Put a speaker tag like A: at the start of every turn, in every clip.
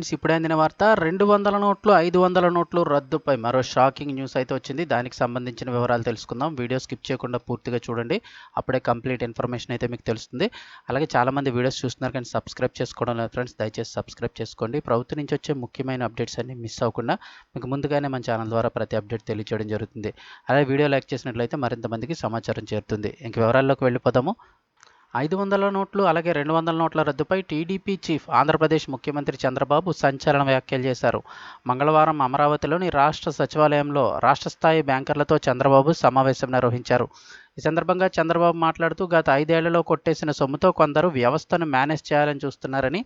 A: Friends ఇప్పుడే అందిన వార్త రెండు వందల నోట్లు ఐదు వందల నోట్లు రద్దుపై మరో షాకింగ్ న్యూస్ అయితే వచ్చింది. దానికి సంబంధించిన వివరాలు తెలుసుకుందాం. వీడియో స్కిప్ చేయకుండా పూర్తిగా చూడండి. అప్పుడే కంప్లీట్ ఇన్ఫర్మేషన్ అయితే మీకు తెలుస్తుంది. అలాగే చాలామంది వీడియోస్ చూస్తున్నారు కానీ సబ్స్క్రైబ్ చేసుకోవడం లేదు ఫ్రెండ్స్. దయచేసి సబ్స్క్రైబ్ చేసుకోండి. ప్రభుత్వం నుంచి వచ్చే ముఖ్యమైన అప్డేట్స్ అన్ని మిస్ అవ్వకుండా మీకు ముందుగానే మన ఛానల్ ద్వారా ప్రతి అప్డేట్ తెలియజేయడం జరుగుతుంది. అలాగే వీడియో లైక్ చేసినట్లయితే మరింత మందికి సమాచారం చేరుతుంది. ఇంక వివరాల్లోకి వెళ్ళిపోతాము ఐదు వందల నోట్లు అలాగే రెండు వందల నోట్ల రద్దుపై టీడీపీ చీఫ్ ఆంధ్రప్రదేశ్ ముఖ్యమంత్రి చంద్రబాబు సంచలన వ్యాఖ్యలు చేశారు. మంగళవారం అమరావతిలోని రాష్ట్ర సచివాలయంలో రాష్ట్ర స్థాయి బ్యాంకర్లతో చంద్రబాబు సమావేశం నిర్వహించారు. ఈ సందర్భంగా చంద్రబాబు మాట్లాడుతూ గత ఐదేళ్ళలో కొట్టేసిన సొమ్ముతో కొందరు వ్యవస్థను మేనేజ్ చేయాలని చూస్తున్నారని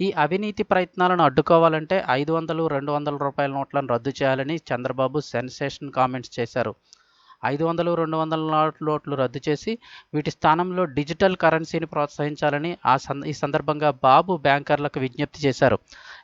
A: ఈ అవినీతి ప్రయత్నాలను అడ్డుకోవాలంటే ఐదు వందలు రెండు వందల రూపాయల నోట్లను రద్దు చేయాలని చంద్రబాబు సెన్సేషన్ కామెంట్స్ చేశారు. ఐదు వందలు రెండు వందల నోట్లు రద్దు చేసి వీటి స్థానంలో డిజిటల్ కరెన్సీని ప్రోత్సహించాలని ఆ ఈ సందర్భంగా బాబు బ్యాంకర్లకు విజ్ఞప్తి చేశారు.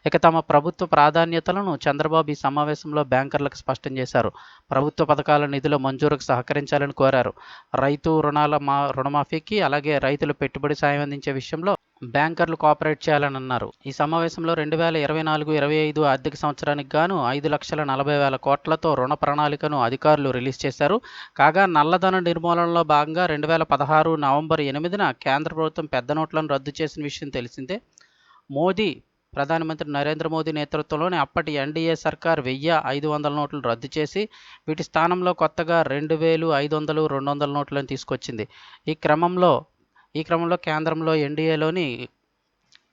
A: ఇక తమ ప్రభుత్వ ప్రాధాన్యతలను చంద్రబాబు ఈ సమావేశంలో బ్యాంకర్లకు స్పష్టం చేశారు. ప్రభుత్వ పథకాల నిధుల మంజూరుకు సహకరించాలని కోరారు. రైతు రుణాల మా రుణమాఫీకి అలాగే రైతులు పెట్టుబడి సాయం అందించే విషయంలో బ్యాంకర్లు కోఆపరేట్ చేయాలని అన్నారు ఈ సమావేశంలో రెండు వేల ఇరవై నాలుగు ఇరవై ఐదు ఆర్థిక సంవత్సరానికి గాను ఐదు లక్షల నలభై వేల కోట్లతో రుణ ప్రణాళికను అధికారులు రిలీజ్ చేశారు. కాగా నల్లధన నిర్మూలనలో భాగంగా రెండు వేల పదహారు నవంబర్ ఎనిమిదిన కేంద్ర ప్రభుత్వం పెద్ద నోట్లను రద్దు చేసిన విషయం తెలిసిందే. మోదీ ప్రధానమంత్రి నరేంద్ర మోదీ నేతృత్వంలోని అప్పటి ఎన్డీఏ సర్కార్ వెయ్యి ఐదు వందల నోట్లు రద్దు చేసి వీటి స్థానంలో కొత్తగా రెండు వేలు ఐదు వందలు రెండు వందల నోట్లను తీసుకొచ్చింది. ఈ క్రమంలో ఈ క్రమంలో కేంద్రంలో ఎన్డీఏలోని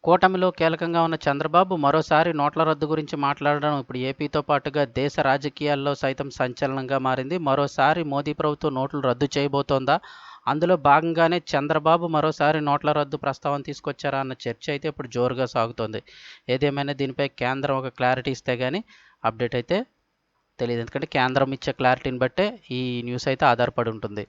A: కూటమిలో కీలకంగా ఉన్న చంద్రబాబు మరోసారి నోట్ల రద్దు గురించి మాట్లాడడం ఇప్పుడు ఏపీతో పాటుగా దేశ రాజకీయాల్లో సైతం సంచలనంగా మారింది. మరోసారి మోదీ ప్రభుత్వం నోట్లు రద్దు చేయబోతోందా? అందులో భాగంగానే చంద్రబాబు మరోసారి నోట్ల రద్దు ప్రస్తావన తీసుకొచ్చారా అన్న చర్చ అయితే ఇప్పుడు జోరుగా సాగుతోంది. ఏదేమైనా దీనిపై కేంద్రం ఒక క్లారిటీ ఇస్తే కానీ అప్డేట్ అయితే తెలియదు ఎందుకంటే కేంద్రం ఇచ్చే క్లారిటీని బట్టే ఈ న్యూస్ అయితే ఆధారపడి ఉంటుంది.